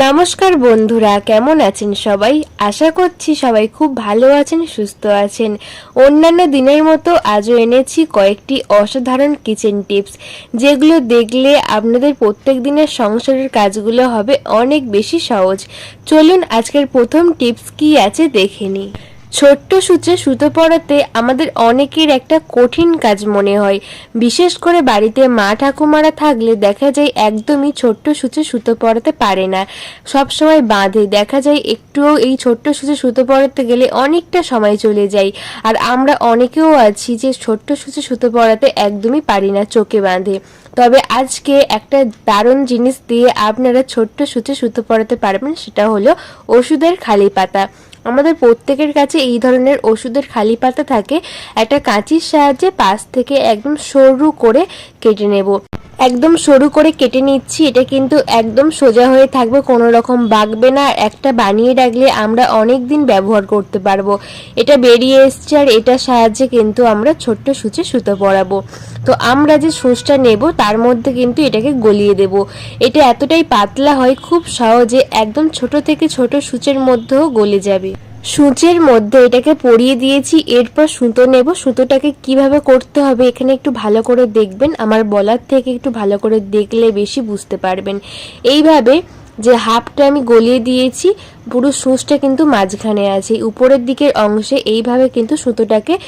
নমস্কার বন্ধুরা, কেমন আছেন সবাই? আশা করছি সবাই খুব ভালো আছেন, সুস্থ আছেন। অন্যান্য দিনের মতো আজও এনেছি কয়েকটি অসাধারণ কিচেন টিপস, যেগুলো দেখলে আপনাদের প্রত্যেক দিনের সংসারের কাজগুলো হবে অনেক বেশি সহজ। চলুন আজকের প্রথম টিপস কি আছে দেখে নিই। ছোট্ট সূচে সুতো পরাতে আমাদের অনেকের একটা কঠিন কাজ মনে হয়। বিশেষ করে বাড়িতে মা ঠাকুমারা থাকলে দেখা যায় একদমই ছোট্ট সূচে সুতো পরাতে পারে না। সব সময় বাঁধে। দেখা যায় একটুও এই ছোট্ট সূচে সুতো পরাতে গেলে অনেকটা সময় চলে যায়। আর আমরা অনেকেও আছি যে ছোট্ট সূচে সুতো পরাতে একদমই পারি না চোখে বাঁধে। তবে আজকে একটা দারুণ জিনিস দিয়ে আপনারা ছোট্ট সূচে সুতো পরাতে পারবেন, সেটা হলো ওষুধের খালি পাতা। আমাদের প্রত্যেকের কাছে এই ধরনের ওষুধের খালি পাতা থাকে, একটা কাঁচির সাহায্যে পাশ থেকে একদম সরু করে কেটে নেব। একদম সরু করে কেটে নিচ্ছি, এটা কিন্তু একদম সোজা হয়ে থাকবে, কোনো রকম বাগবে না, একটা বানিয়ে রাখলে আমরা অনেক দিন ব্যবহার করতে পারব। এটা বেরিয়ে এসছে আর এটার সাহায্যে কিন্তু আমরা ছোট্ট সূচে সুতো পরাবো। তো আমরা যে সূচটা নেব, তার মধ্যে কিন্তু এটাকে গলিয়ে দেব। এটা এতটাই পাতলা হয়, খুব সহজে একদম ছোট থেকে ছোট সূচের মধ্যেও গলে যাবে। সূচের মধ্যে এটাকে পরিয়ে দিয়েছি, এরপর সুতো নেব। সুতোটাকে কীভাবে করতে হবে এখানে একটু ভালো করে দেখবেন। আমার বলার থেকে একটু ভালো করে দেখলে বেশি বুঝতে পারবেন। এইভাবে যে হাফটা আমি গলিয়ে দিয়েছি পুরো সূচটা কিন্তু মাঝখানে আছে। উপরের দিকের অংশে এইভাবে কিন্তু সুতোটাকে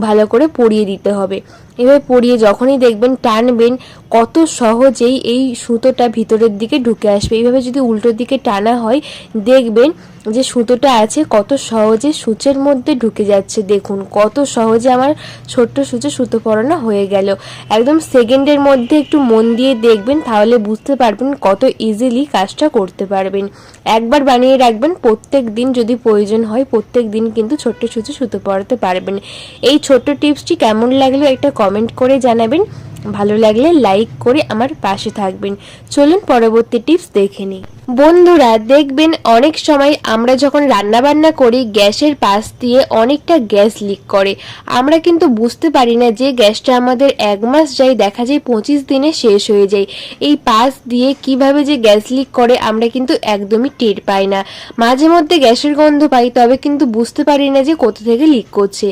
ভালো করে পরিয়ে দিতে হবে। এভাবে পরিয়ে যখনই দেখবেন টানবেন, কত সহজেই এই সুতোটা ভিতরের দিকে ঢুকে আসবে। এইভাবে যদি উল্টো দিকে টানা হয়, দেখবেন যে সুতোটা আছে, কত সহজে সূচের মধ্যে ঢুকে যাচ্ছে। দেখুন, কত সহজে আমার ছোট্ট সূচে সুতো পরানো হয়ে গেল। একদম সেকেন্ডের মধ্যে একটু মন দিয়ে দেখবেন, তাহলে বুঝতে পারবেন কত ইজিলি কাজটা করতে পারবেন। একবার বানিয়ে রাখবেন প্রত্যেক দিন যদি প্রয়োজন হয়, প্রত্যেক দিন কিন্তু ছোট্ট সুচি সুতো পরাতে পারবেন। এই ছোট্ট টিপসটি কেমন লাগল একটা কমেন্ট করে জানাবেন। ভালো লাগলে লাইক করে আমার পাশে থাকবেন। চলুন পরবর্তী টিপস দেখে নিই। বন্ধুরা, দেখবেন অনেক সময় আমরা যখন রান্না বান্না করি, গ্যাসের পাশ দিয়ে অনেকটা গ্যাস লিক করে। আমরা কিন্তু বুঝতে পারি না যে গ্যাসটা আমাদের এক মাস যায় দেখা যায় পঁচিশ দিনে শেষ হয়ে যায়। এই পাশ দিয়ে কীভাবে যে গ্যাস লিক করে, আমরা কিন্তু একদমই টের পাই না। মাঝে মধ্যে গ্যাসের গন্ধ পাই, তবে কিন্তু বুঝতে পারি না যে কোথা থেকে লিক করছে।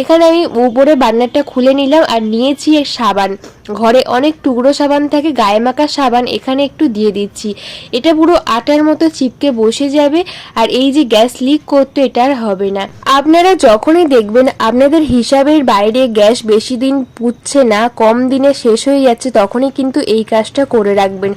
এখানে আমি উপরে বান্নারটা খুলে নিলাম আর নিয়েছি এক সাবান। ঘরে অনেক টুকরো সাবান থাকে, গায়ে মাখা সাবান এখানে একটু দিয়ে দিচ্ছি। এটা পুরো আটার মতো চিপকে বসে যাবে আর এই যে গ্যাস লিক করতো এটা আর হবে না। আপনারা যখনই দেখবেন আপনাদের হিসাবের বাইরে গ্যাস বেশি দিন পুচ্ছে না, কম দিনে শেষ হয়ে যাচ্ছে, তখনই কিন্তু এই কাজটা করে রাখবেন।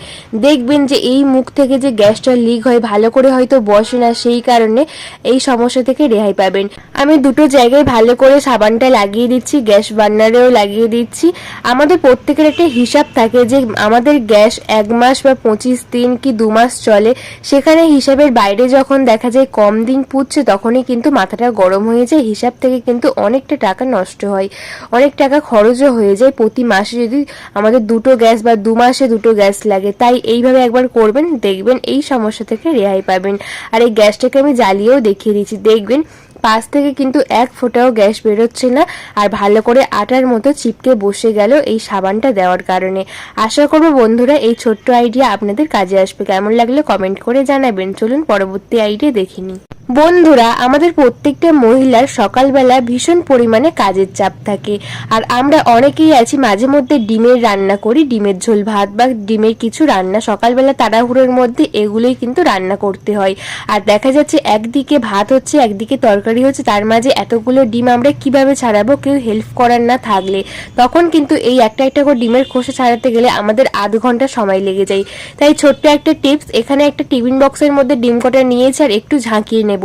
দেখবেন যে এই মুখ থেকে যে গ্যাসটা লিক হয়, ভালো করে হয়তো বসে না, সেই কারণে এই সমস্যা থেকে রেহাই পাবেন। আমি দুটো জায়গায় ভালো করে সাবানটা লাগিয়ে দিচ্ছি, গ্যাস বার্নারেও লাগিয়ে দিচ্ছি। আমাদের প্রত্যেকের একটা হিসাব থাকে যে আমাদের গ্যাস এক মাস বা পঁচিশ দিন কি দু মাস চলে। সেখানে হিসাবের বাইরে যখন দেখা যায় কম দিন পুচ্ছে তখনই কিন্তু মাথাটা গরম হয়ে যায়। হিসাব থেকে কিন্তু অনেকটা টাকা নষ্ট হয়। অনেক টাকা খরচও হয়ে যায় প্রতি মাসে। যদি আমাদের দুটো গ্যাস বা দু মাসে দুটো গ্যাস লাগে, তাই এইভাবে একবার করবেন, দেখবেন এই সমস্যা থেকে রেহাই পাবেন। আর এই গ্যাসটাকে আমি জ্বালিয়েও দেখিয়ে দিচ্ছি। দেখবেন পাশ থেকে কিন্তু এক ফোঁটাও গ্যাস বেরোচ্ছে না। আর ভালো করে আটার মতো চিপকে বসে গেল এই সাবানটা দেওয়ার কারণে। আশা করব বন্ধুরা এই ছোট্ট আইডিয়া আপনাদের কাজে আসবে। কেমন লাগলে কমেন্ট করে জানাবেন। চলুন পরবর্তী আইডিয়া দেখিনি বন্ধুরা, আমাদের প্রত্যেকটা মহিলার সকালবেলা ভীষণ পরিমাণে কাজের চাপ থাকে। আর আমরা অনেকেই আছি মাঝে মধ্যে ডিমের রান্না করি। ডিমের ঝোল, ভাত বা ডিমের কিছু রান্না সকালবেলা তাড়াহুড়োর মধ্যে এগুলোই কিন্তু রান্না করতে হয়। আর দেখা যাচ্ছে একদিকে ভাত হচ্ছে, একদিকে তরকারি হচ্ছে তার মাঝে এতগুলো ডিম আমরা কীভাবে ছাড়াবো? কেউ হেল্প করার না থাকলে। তখন কিন্তু এই একটা একটা করে ডিমের খোসা ছাড়াতে গেলে আমাদের আধ ঘণ্টা সময় লেগে যায়। তাই ছোট্ট একটা টিপস এখানে একটা টিফিন বক্সের মধ্যে ডিম কটা নিয়েছি আর একটু ঝাঁকিয়ে নেব।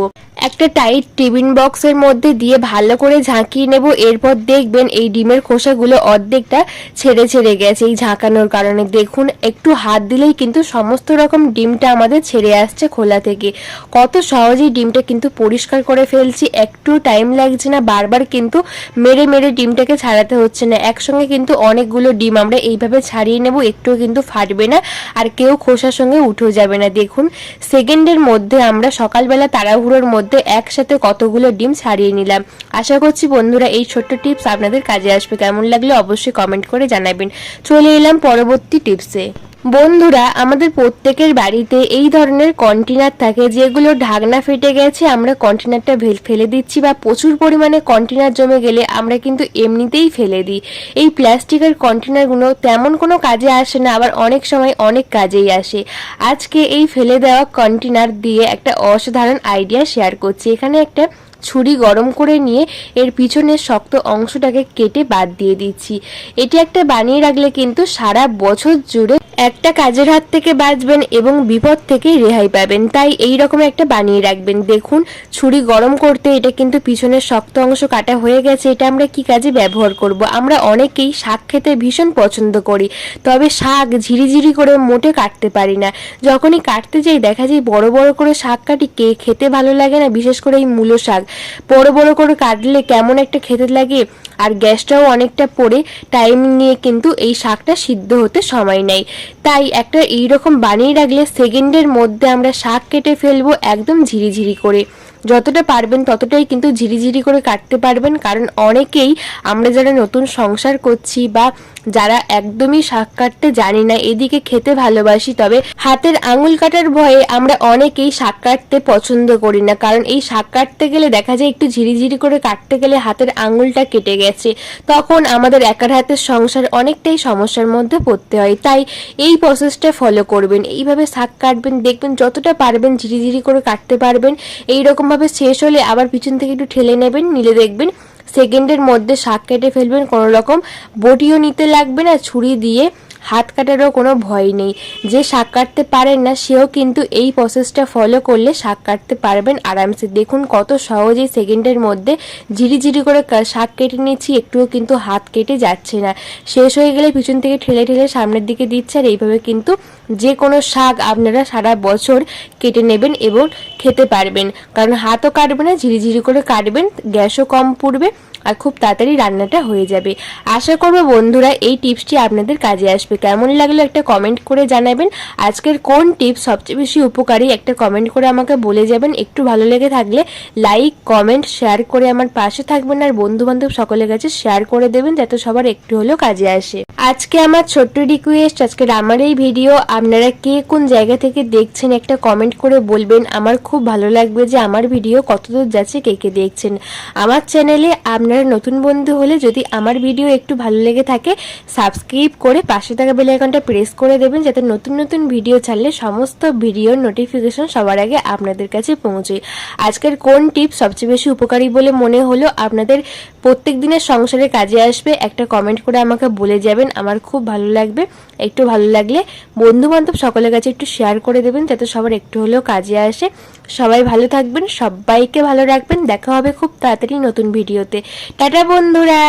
একটা টাইট টিফিন বক্সের মধ্যে দিয়ে ভালো করে ঝাঁকিয়ে নেব। এরপর দেখবেন এই ডিমের খোসাগুলো অর্ধেকটা ছেড়ে ছেড়ে গেছে এই ঝাঁকানোর কারণে। দেখুন, একটু হাত দিলেই কিন্তু সমস্ত রকম ডিমটা আমাদের ছেড়ে আসছে খোলা থেকে। কত সহজেই ডিমটা কিন্তু পরিষ্কার করে ফেলছি। একটু টাইম লাগছে না, বারবার কিন্তু মেরে মেরে ডিমটাকে ছাড়াতে হচ্ছে না। একসঙ্গে কিন্তু অনেকগুলো ডিম আমরা এইভাবে ছাড়িয়ে নেব, একটুও কিন্তু ফাটবে না, আর কেউ খোসার সঙ্গে উঠেও যাবে না। দেখুন, সেকেন্ডের মধ্যে আমরা সকালবেলা তাড়াহুড়োর মধ্যে একসাথে কতগুলো ডিম ছাড়িয়ে নিলাম। আশা করছি বন্ধুরা এই ছোট্ট টিপস আপনাদের কাজে আসবে। কেমন লাগলে অবশ্যই কমেন্ট করে জানাবেন। চলে এলাম পরবর্তী টিপসে। বন্ধুরা, আমাদের প্রত্যেকের বাড়িতে এই ধরনের কন্টেনার থাকে যেগুলো ঢাকনা ফেটে গেছে, আমরা কন্টেনারটা ফেলে দিচ্ছি বা প্রচুর পরিমাণে কন্টেনার জমে গেলে আমরা কিন্তু এমনিতেই ফেলে দিই। এই প্লাস্টিকের কন্টেনারগুলো তেমন কোনো কাজে আসে না, আবার অনেক সময় অনেক কাজেই আসে। আজকে এই ফেলে দেওয়া কন্টেনার দিয়ে একটা অসাধারণ আইডিয়া শেয়ার করছি। এখানে একটা ছুরি গরম করে নিয়ে এর পিছনের শক্ত অংশটাকে কেটে বাদ দিয়ে দিচ্ছি। এটি একটা বানিয়ে রাখলে কিন্তু সারা বছর জুড়ে একটা কাজের হাত থেকে বাঁচবেন এবং বিপদ থেকে রেহাই পাবেন। তাই এই রকম একটা বানিয়ে রাখবেন। দেখুন, ছুরি গরম করতে এটা কিন্তু পিছনের শক্ত অংশ কাটা হয়ে গেছে। এটা আমরা কি কাজে ব্যবহার করব? আমরা অনেকেই শাক খেতে ভীষণ পছন্দ করি, তবে শাক ঝিরিঝিরি করে মোটে কাটতে পারি না। যখনই কাটতে যাই, দেখা যায় বড় বড় করে শাক কাটি কে খেতে ভালো লাগে না, বিশেষ করে এই মূলো শাক। বড় বড় করে কাটলে কেমন একটা খেতে লাগে আর গ্যাসটাও অনেকটা পড়ে টাইম নিয়ে কিন্তু এই শাকটা সিদ্ধ হতে সময় নেয়। তাই একটা এইরকম বানিয়ে রাখলে সেকেন্ডের মধ্যে আমরা শাক কেটে ফেলব একদম ঝিরিঝিরি করে। যতটা পারবেন ততটাই কিন্তু ঝিরিঝিরি করে কাটতে পারবেন। কারণ অনেকেই আমরা যারা নতুন সংসার করছি বা যারা একদমই শাক কাটতে জানি না, এদিকে খেতে ভালোবাসি, তবে হাতের আঙুল কাটার ভয়ে আমরা অনেকেই শাক কাটতে পছন্দ করি না। কারণ এই শাক কাটতে গেলে দেখা যায় একটু ঝিরিঝিরি করে কাটতে গেলে হাতের আঙুলটা কেটে গেছে। তখন আমাদের একার হাতের সংসার অনেকটাই সমস্যার মধ্যে পড়তে হয়। তাই এই প্রসেসটা ফলো করবেন। এইভাবে শাক কাটবেন, দেখবেন যতটা পারবেন ঝিরিঝিরি করে কাটতে পারবেন। এই রকম ভাবে শেষ হলে আবার পিছন থেকে একটু ঠেলে নেবেন, নিলে দেখবেন সেকেন্ডের মধ্যে শাক কেটে ফেলবেন, কোনো রকম বটিও নিতে লাগবে না, ছুরি দিয়ে। হাত কাটারও কোনো ভয় নেই। যে শাক কাটতে পারেন না, সেও কিন্তু এই প্রসেসটা ফলো করলে শাক কাটতে পারবেন আরামসে। দেখুন কত সহজেই সেকেন্ডের মধ্যে ঝিরিঝিরি করে শাক কেটে নিচ্ছি একটুও কিন্তু হাত কেটে যাচ্ছে না। শেষ হয়ে গেলে পিছন থেকে ঠেলে ঠেলে সামনের দিকে দিচ্ছে আর এইভাবে কিন্তু যে কোনো শাক আপনারা সারা বছর কেটে নেবেন এবং খেতে পারবেন। কারণ হাতও কাটবে না, ঝিরিঝিরি করে কাটবেন, গ্যাসও কম পুড়বে আর খুব তাড়াতাড়ি রান্নাটা হয়ে যাবে। আশা করব বন্ধুরা এই টিপসটি আপনাদের কাজে আসবে। কেমন লাগল একটা কমেন্ট করে জানাবেন। আজকের কোন টিপস সবচেয়ে বেশি উপকারী একটা কমেন্ট করে আমাকে বলে যাবেন। একটু ভালো লেগে থাকলে লাইক কমেন্ট শেয়ার করে আমার পাশে থাকবেন আর বন্ধু বান্ধব সকলের কাছে শেয়ার করে দেবেন যাতে সবার একটু হলেও কাজে আসে। আজকে আমার ছোট্ট রিকোয়েস্ট আজকের আমার এই ভিডিও আপনারা কে কোন জায়গা থেকে দেখছেন একটা কমেন্ট করে বলবেন। আমার খুব ভালো লাগবে যে আমার ভিডিও কতদূর যাচ্ছে, কে কে দেখছেন। আমার চ্যানেলে আপনারা নতুন বন্ধু হলে যদি আমার ভিডিও একটু ভালো লেগে থাকে সাবস্ক্রাইব করে পাশে থাকা বেল আইকনটা প্রেস করে দেবেন যাতে নতুন নতুন ভিডিও ছাড়লে সমস্ত ভিডিওর নোটিফিকেশন সবার আগে আপনাদের কাছে পৌঁছয় আজকের কোন টিপ সবচেয়ে বেশি উপকারী বলে মনে হলো আপনাদের প্রত্যেক দিনের সংসারে কাজে আসবে, একটা কমেন্ট করে আমাকে বলে যাবেন, আমার খুব ভালো লাগবে। একটু ভালো লাগলে বন্ধু বান্ধব সকলের কাছে একটু শেয়ার করে দেবেন যাতে সবার একটু হলেও কাজে আসে। সবাই ভালো থাকবেন, সবাইকে ভালো রাখবেন, দেখা হবে খুব তাড়াতাড়ি নতুন ভিডিওতে টাটা বন্ধুরা।